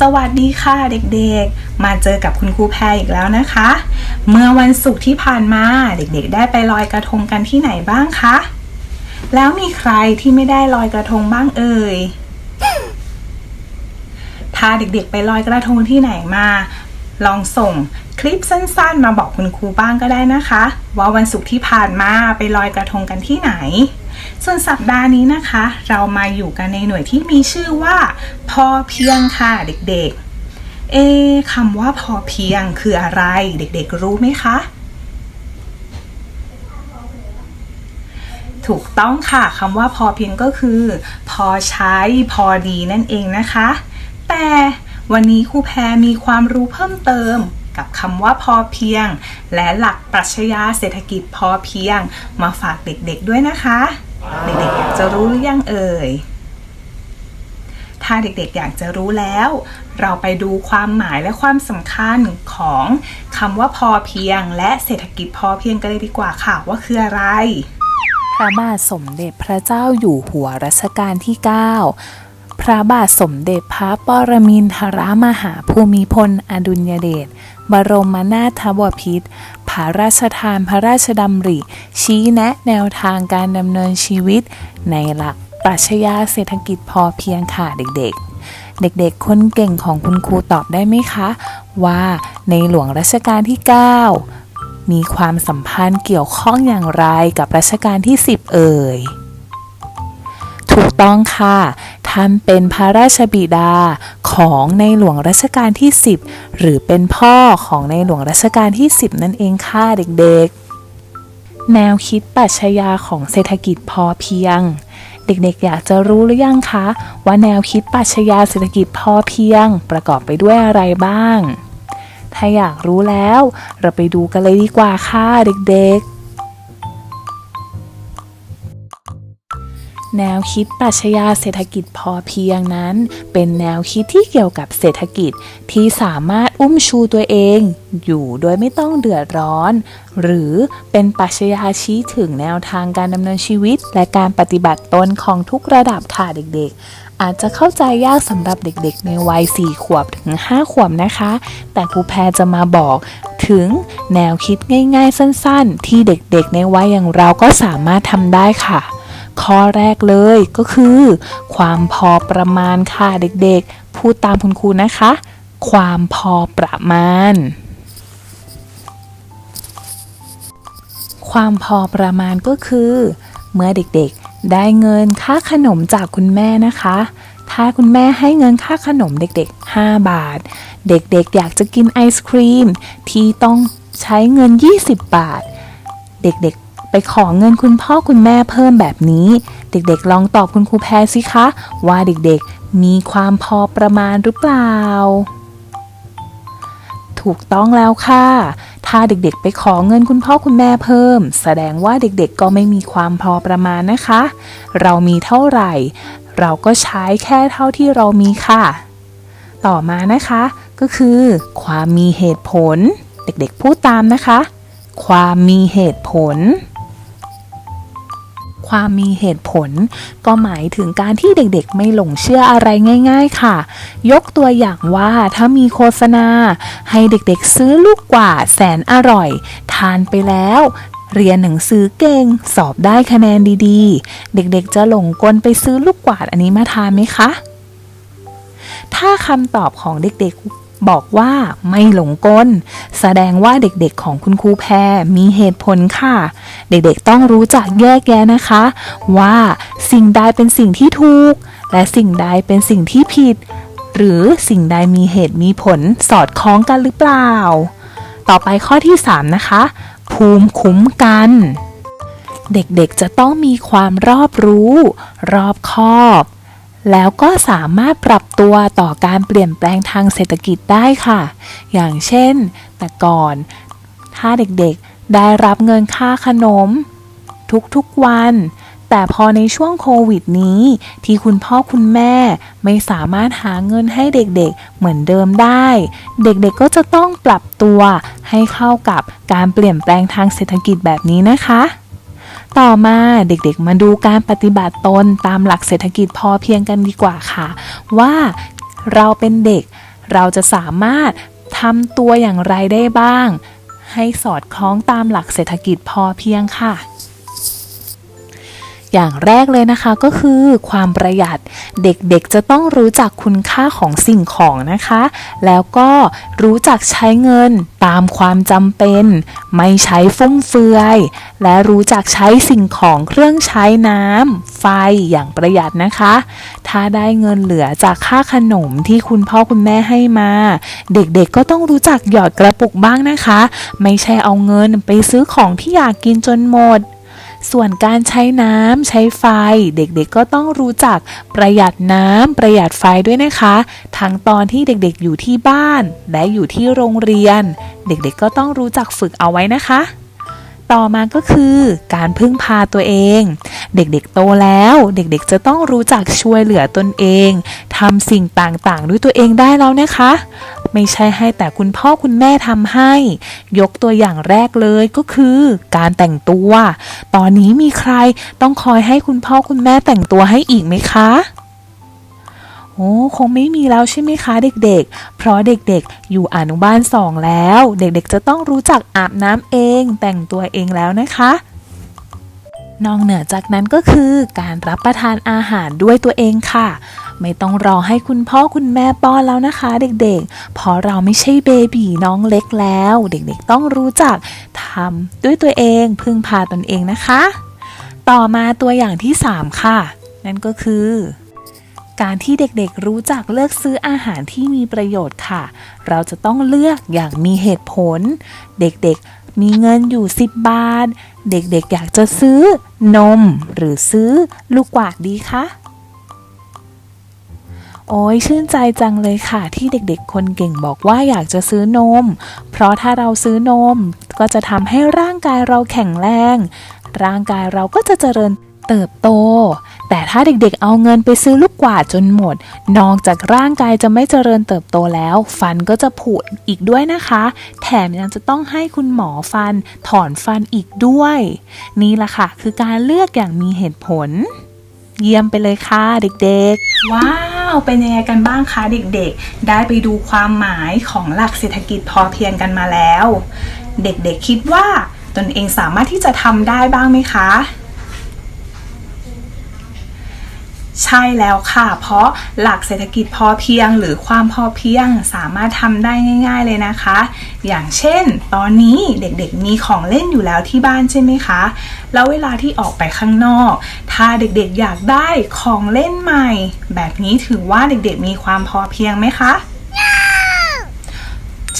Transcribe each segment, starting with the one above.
สวัสดีค่ะเด็กๆ มาเจอกับคุณครูแพรอีกแล้วนะคะ เมื่อวันศุกร์ที่ผ่านมาเด็กๆ ได้ไปลอยกระทงกันที่ไหนบ้างคะ แล้วมีใครที่ไม่ได้ลอยกระทงบ้างเอ่ย ถ้าเด็กๆ ไปลอยกระทงที่ไหนมา ลองส่งคลิปสั้นๆ มาบอกคุณครูบ้างก็ได้นะคะ ว่าวันศุกร์ที่ผ่านมาไปลอยกระทงกันที่ไหน ส่วนสัปดาห์นี้นะคะ เรามาอยู่กันในหน่วยที่มีชื่อว่า พอเพียงค่ะเด็กๆ เอคำว่าพอเพียงคืออะไรเด็กๆรู้ไหมคะถูกต้องค่ะคำว่าพอเพียงก็คือ พอใช้พอดีนั่นเองนะคะ แต่วันนี้ครูแพรมีความรู้เพิ่มเติมกับคำว่าพอเพียง และหลักปรัชญาเศรษฐกิจพอเพียงมาฝากเด็กๆด้วยนะคะ เด็กๆอยากจะรู้หรือยังเอ่ย ถ้าเด็กๆอยากจะรู้แล้ว เราไปดูความหมายและความสำคัญของคำว่าพอเพียง และเศรษฐกิจพอเพียงกันเลยดีกว่าค่ะว่าคืออะไรพระบาทสมเด็จพระเจ้าอยู่หัวรัชกาลที่ 9 พระบาทสมเด็จพระปรมินทรมหาภูมิพล อดุลยเดช บรมนาถบพิตร พระราชทานพระราชดำริ ชี้แนะแนวทางการดำเนินชีวิต ในหลักปรัชญาเศรษฐกิจพอเพียงค่ะเด็กๆเด็กๆ คนเก่งของคุณครูตอบได้ไหมคะ ว่าในหลวงรัชกาลที่ 9 มีความสัมพันธ์เกี่ยวข้องอย่างไรกับรัชกาลที่ 10 เอ่ย ถูกต้องค่ะ ท่านเป็นพระราชบิดาของในหลวงรัชกาลที่ 10 หรือเป็นพ่อของในหลวงรัชกาลที่ 10 นั่นเองค่ะเด็กๆ แนวคิดปรัชญาของเศรษฐกิจพอเพียง เด็กๆ อยากจะรู้หรือยังคะ ว่าแนวคิดปรัชญาเศรษฐกิจพอเพียง ประกอบไปด้วยอะไรบ้าง ถ้าอยากรู้แล้ว เราไปดูกันเลยดีกว่าค่ะเด็กๆ แนวคิดปรัชญาเศรษฐกิจพอเพียงนั้น เป็นแนวคิดที่เกี่ยวกับเศรษฐกิจที่สามารถอุ้มชูตัวเอง อยู่โดยไม่ต้องเดือดร้อน หรือเป็นปรัชญาชี้ถึงแนวทางการดำเนินชีวิต และการปฏิบัติตนของทุกระดับค่ะเด็กๆ อาจจะเข้าใจยากสำหรับเด็กๆ ในวัย 4 ขวบถึง 5 ขวบนะคะ แต่ครูแพรจะมาบอกถึงแนวคิดง่ายๆ สั้นๆ ที่เด็กๆ ในวัยอย่างเราก็สามารถทำได้ค่ะ ข้อแรกเลยก็คือ ความพอประมาณค่ะเด็กๆ พูดตามคุณครูนะคะ ความพอประมาณ ความพอประมาณก็คือ เมื่อเด็กๆ ได้เงินค่าขนมจากคุณแม่นะคะ ถ้าคุณแม่ให้เงินค่าขนมเด็กๆ 5 บาท เด็กๆ อยากจะกินไอศครีมที่ต้องใช้เงิน 20 บาท เด็กๆ ขอเงินคุณพ่อคุณแม่เพิ่มแบบนี้ เด็กๆ ลองตอบคุณครูแพรสิคะ ว่าเด็กๆ มีความพอประมาณหรือเปล่า ถูกต้องแล้วค่ะ ถ้าเด็กๆ ไปขอเงินคุณพ่อคุณแม่เพิ่ม แสดงว่าเด็กๆ ก็ไม่มีความพอประมาณนะคะ เรามีเท่าไหร่ เราก็ใช้แค่เท่าที่เรามีค่ะ ต่อมานะคะ ก็คือ ความมีเหตุผล เด็กๆ พูดตามนะคะ ความมีเหตุผล ความมีเหตุผล ก็หมายถึงการที่เด็กๆ ไม่หลงเชื่ออะไรง่าย ๆ ค่ะ ยกตัวอย่างว่าถ้ามีโฆษณา ให้เด็กๆซื้อลูกกว่าดแสนอร่อย ทานไปแล้วเรียนหนังสือเก่งสอบได้คะแนนดีๆ เด็กๆ จะหลงกลไปซื้อลูกกวาดอันนี้มาทานไหมคะ ถ้าคำตอบของเด็กๆ บอกว่าไม่หลงกล แสดงว่าเด็กๆของคุณครูแพรมีเหตุผลค่ะ เด็กๆต้องรู้จักแยกแยะนะคะ ว่าสิ่งใดเป็นสิ่งที่ถูก และสิ่งใดเป็นสิ่งที่ผิด หรือสิ่งใดมีเหตุมีผลสอดคล้องกันหรือเปล่า ต่อไปข้อที่ 3 นะคะ ภูมิคุ้มกันเด็กๆ จะต้องมีความรอบรู้ รอบคอบ แล้วก็สามารถปรับตัวต่อการเปลี่ยนแปลงทางเศรษฐกิจได้ค่ะ อย่างเช่น แต่ก่อน ถ้าเด็กๆได้รับเงินค่าขนม ทุกๆวัน แต่พอในช่วงโควิดนี้ ที่คุณพ่อคุณแม่ไม่สามารถหาเงินให้เด็กๆเหมือนเดิมได้ เด็กๆก็จะต้องปรับตัวให้เข้ากับการเปลี่ยนแปลงทางเศรษฐกิจแบบนี้นะคะ ต่อมาเด็กๆ มาดูการปฏิบัติตนตามหลักเศรษฐกิจพอเพียงกันดีกว่าค่ะ ว่าเราเป็นเด็ก เราจะสามารถทำตัวอย่างไรได้บ้าง ให้สอดคล้องตามหลักเศรษฐกิจพอเพียงค่ะ อย่างแรกเลยนะคะก็คือความประหยัดเด็กๆจะต้องรู้จักคุณค่าของสิ่งของนะคะ แล้วก็รู้จักใช้เงินตามความจำเป็น ไม่ใช้ฟุ่มเฟือย และรู้จักใช้สิ่งของเครื่องใช้น้ำไฟอย่างประหยัดนะคะ ถ้าได้เงินเหลือจากค่าขนมที่คุณพ่อคุณแม่ให้มา เด็กๆก็ต้องรู้จักหยอดกระปุกบ้างนะคะ ไม่ใช่เอาเงินไปซื้อของที่อยากกินจนหมด ส่วนการใช้น้ำใช้ไฟ เด็กๆก็ต้องรู้จักประหยัดน้ำประหยัดไฟด้วยนะคะ ทั้งตอนที่เด็กๆอยู่ที่บ้าน และอยู่ที่โรงเรียน เด็กๆก็ต้องรู้จักฝึกเอาไว้นะคะต่อมาก็คือการพึ่งพาตัวเอง เด็กๆโตแล้ว เด็กๆจะต้องรู้จักช่วยเหลือตนเองทำสิ่งต่างๆ ด้วยตัวเองได้แล้วนะคะ ไม่ใช่ให้แต่คุณพ่อคุณแม่ทำให้ ยกตัวอย่างแรกเลยก็คือการแต่งตัว ตอนนี้มีใครต้องคอยให้คุณพ่อคุณแม่แต่งตัวให้อีกไหมคะโอ้คงไม่มีแล้วใช่ไหมคะเด็กๆ เพราะเด็กๆ อยู่อนุบาลสองแล้ว เด็กๆ จะต้องรู้จักอาบน้ำเองแต่งตัวเองแล้วนะคะ นอกเหนือจากนั้นก็คือการรับประทานอาหารด้วยตัวเองค่ะ ไม่ต้องรอให้คุณพ่อคุณแม่ป้อนแล้วนะคะ เด็กๆ เพราะเราไม่ใช่เบบีน้องเล็กแล้ว เด็กๆต้องรู้จักทำด้วยตัวเองพึ่งพาตนเองนะคะ ต่อมาตัวอย่างที่ 3 ค่ะ นั่นก็คือการที่เด็กๆรู้จักเลือกซื้ออาหารที่มีประโยชน์ค่ะ เราจะต้องเลือกอย่างมีเหตุผล เด็กๆมีเงินอยู่ 10 บาท เด็กๆอยากจะซื้อนม หรือซื้อลูกกวาดดีคะ โอ้ยชื่นใจจังเลยค่ะ ที่เด็กๆ คนเก่งบอกว่าอยากจะซื้อนม เพราะถ้าเราซื้อนม ก็จะทำให้ร่างกายเราแข็งแรง ร่างกายเราก็จะเจริญเติบโต แต่ถ้าเด็กๆ เอาเงินไปซื้อลูกกวาดจนหมด นอกจากร่างกายจะไม่เจริญเติบโตแล้ว ฟันก็จะผุอีกด้วยนะคะ แถมยังจะต้องให้คุณหมอฟันถอนฟันอีกด้วย นี่แหละค่ะ คือการเลือกอย่างมีเหตุผล เยี่ยมไปเลยค่ะเด็กๆ ว้า วเป็นยังไงกันบ้างคะเด็กๆ ได้ไปดูความหมายของหลักเศรษฐกิจพอเพียงกันมาแล้ว เด็กๆคิดว่าตนเองสามารถที่จะทำได้บ้างไหมคะ ใช่แล้วค่ะ เพราะหลักเศรษฐกิจพอเพียงหรือความพอเพียงสามารถทำได้ง่าย ๆเลยนะคะ อย่างเช่น ตอนนี้เด็กๆมีของเล่นอยู่แล้วที่บ้านใช่ไหมคะ แล้วเวลาที่ออกไปข้างนอก ถ้าเด็กๆอยากได้ของเล่นใหม่ แบบนี้ถือว่าเด็กๆมีความพอเพียงไหมคะ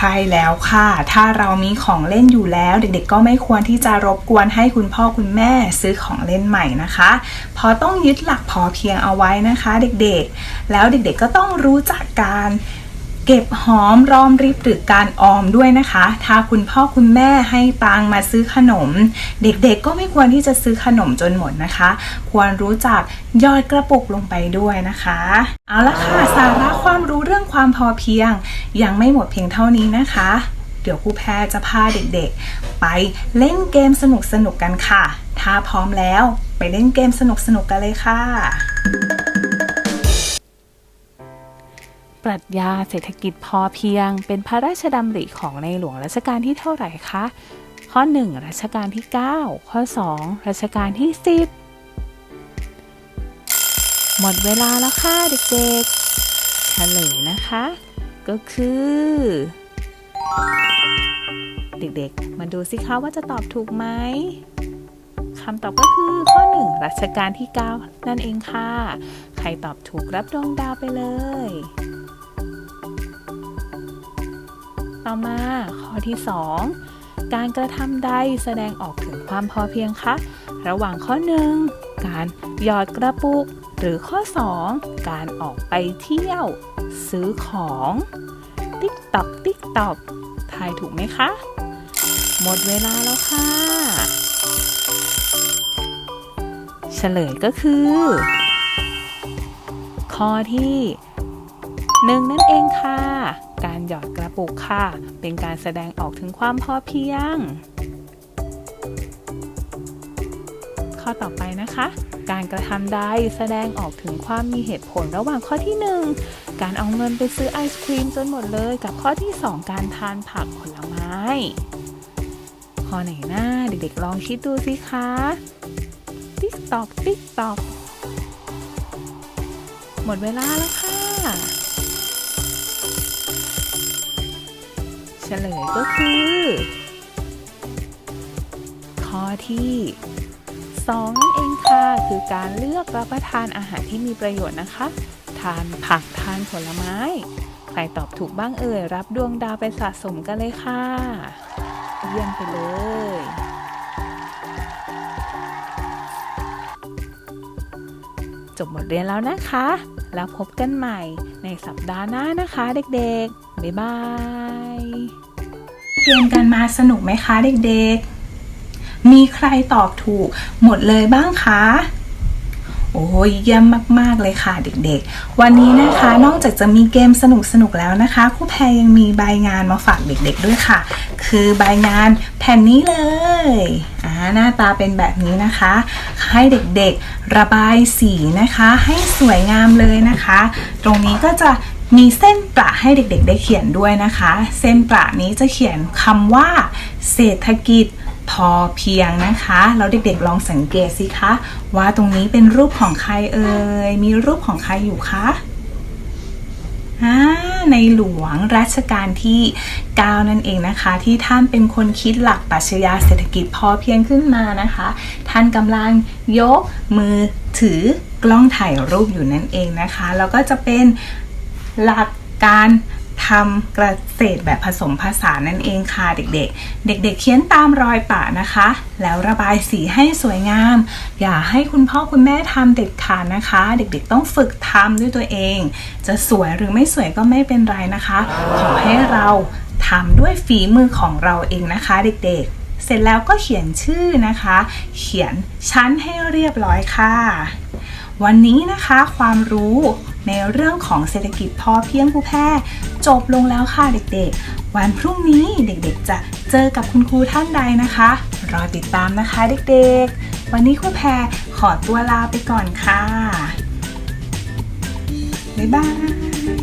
ช่แล้วค่ะ ถ้าเรามีของเล่นอยู่แล้วเด็กๆ ก็ไม่ควรที่จะรบกวนให้คุณพ่อคุณแม่ซื้อของเล่นใหม่นะคะเพราะต้องยึดหลักพอเพียงเอาไว้นะคะ เด็กๆ แล้วเด็กๆก็ต้องรู้จักการ เก็บหอมรอมริบหรือการออมด้วยนะคะ ถ้าคุณพ่อคุณแม่ให้ตังมาซื้อขนม เด็กๆก็ไม่ควรที่จะซื้อขนมจนหมดนะคะ ควรรู้จักยอดกระปุกลงไปด้วยนะคะ เอาละค่ะสาระความรู้เรื่องความพอเพียง ยังไม่หมดเพียงเท่านี้นะคะ เดี๋ยวครูแพรจะพาเด็กๆ ไปเล่นเกมสนุกๆกันค่ะ ถ้าพร้อมแล้วไปเล่นเกมสนุกๆกันเลยค่ะ ปรัชญาเศรษฐกิจพอเพียง เป็นพระราชดำริของในหลวงรัชกาลที่เท่าไหร่คะ ข้อ 1 รัชกาลที่ 9 ข้อ 2 รัชกาลที่ 10 หมดเวลาแล้วค่ะเด็กๆเฉลยนะคะ ก็คือ เด็กๆ มาดูสิคะว่าจะตอบถูกไหมคำตอบก็คือข้อ 1 รัชกาลที่ 9 นั่นเองค่ะ ใครตอบถูกรับดวงดาวไปเลย ต่อมาข้อที่ 2 การกระทำใดแสดงออกถึงความพอเพียงคะระหว่างข้อ 1 การหยอดกระปุก หรือข้อ 2 การออกไปเที่ยว ซื้อของ ติ๊กตอกติ๊กตอกทายถูกไหมคะ หมดเวลาแล้วค่ะ เฉลยก็คือ ข้อที่หนึ่งนั่นเองค่ะ หยอดกระปุกค่ะ เป็นการแสดงออกถึงความพอเพียง ข้อต่อไปนะคะ การกระทำใดแสดงออกถึงความมีเหตุผลระหว่างข้อที่ 1 การเอาเงินไปซื้อไอศครีมจนหมดเลย กับข้อที่ 2 การทานผักผลไม้ ข้อไหนหน้าเด็กๆลองคิดดูสิคะ ติ๊กตอกติ๊กตอกหมดเวลาแล้วค่ะ ฉลยก็คือ ข้อที่2นั่นเองค่ะ คือการเลือกรับประทานอาหารที่มีประโยชน์นะคะ ทานผักทานผลไม้ ใครตอบถูกบ้างเอ่ย รับดวงดาวไปสะสมกันเลยค่ะ เยี่ยมไปเลยจบบทเรียนแล้วนะคะ แล้วพบกันใหม่ในสัปดาห์หน้านะคะเด็กๆ บ๊ายบาย เรียนกันมาสนุกไหมคะเด็กๆ มีใครตอบถูกหมดเลยบ้างคะ โอ้ยเยี่ยมมาก ๆ เลยค่ะเด็กๆ วันนี้นะคะนอกจากจะมีเกมสนุกๆแล้วนะคะครูแพรยังมีใบงานมาฝากเด็ก ๆ ด้วยค่ะ คือใบงานแผ่นนี้เลยอ่าหน้าตาเป็นแบบนี้นะคะ ให้เด็กๆระบายสีนะคะ ให้สวยงามเลยนะคะ ตรงนี้ก็จะมีเส้นประให้เด็กๆ ได้เขียนด้วยนะคะ เส้นประนี้จะเขียนคำว่า เศรษฐกิจ พอเพียงนะคะแล้วเด็กๆลองสังเกตสิคะว่าตรงนี้เป็นรูปของใครเอ่ยมีรูปของใครอยู่คะอ่าในหลวงรัชกาลที่ 9 นั่นเองนะคะ ที่ท่านเป็นคนคิดหลักปรัชญาเศรษฐกิจพอเพียงขึ้นมานะคะ ท่านกำลังยกมือถือกล้องถ่ายรูปอยู่นั่นเองนะคะ แล้วก็จะเป็นหลักการ ทำเกษตรแบบผสมผสานนั่นเองค่ะเด็กๆ เด็ก ๆ เขียนตามรอยปะนะคะ แล้วระบายสีให้สวยงาม อย่าให้คุณพ่อคุณแม่ทำเด็ดขาดนะคะ เด็กๆ ต้องฝึกทำด้วยตัวเอง จะสวยหรือไม่สวยก็ไม่เป็นไรนะคะ ขอให้เราทำด้วยฝีมือของเราเองนะคะ เด็กๆเสร็จแล้วก็เขียนชื่อนะคะ เขียนชั้นให้เรียบร้อยค่ะ วันนี้นะคะความรู้ ในเรื่องของเศรษฐกิจพอเพียงผู้แพร่จบลงแล้วค่ะเด็กๆ วันพรุ่งนี้เด็กๆ จะเจอกับคุณครูท่านใดนะคะ รอติดตามนะคะเด็กๆ วันนี้ครูแพรขอตัวลาไปก่อนค่ะ บ๊ายบาย